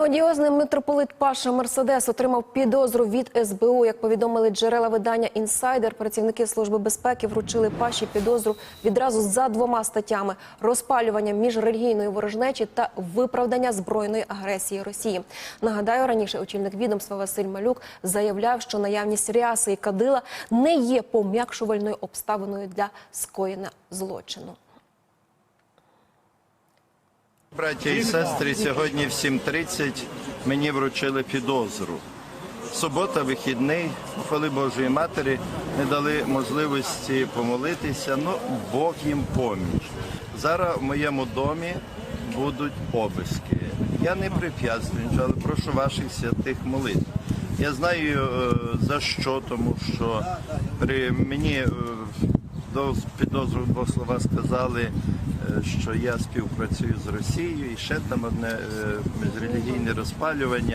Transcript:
Одіозний митрополит Паша Мерседес отримав підозру від СБУ. Як повідомили джерела видання «Інсайдер», працівники служби безпеки вручили Паші підозру відразу за двома статтями: розпалювання міжрелігійної ворожнечі та виправдання збройної агресії Росії. Нагадаю, раніше очільник відомства Василь Малюк заявляв, що наявність ряси і кадила не є пом'якшувальною обставиною для скоєння злочину. Браття і сестри, сьогодні в 7.30 мені вручили підозру. Субота, вихідний, хвали Божої Матері, не дали можливості помолитися, ну Бог їм поміч. Зараз в моєму домі будуть обиски. Я не прип'яствую, але прошу ваших святих молитв. Я знаю е, за що, тому що при мені е, підозру два слова сказали, е, що я співпрацюю з Росією і ще там одне е, міжрелігійне розпалювання.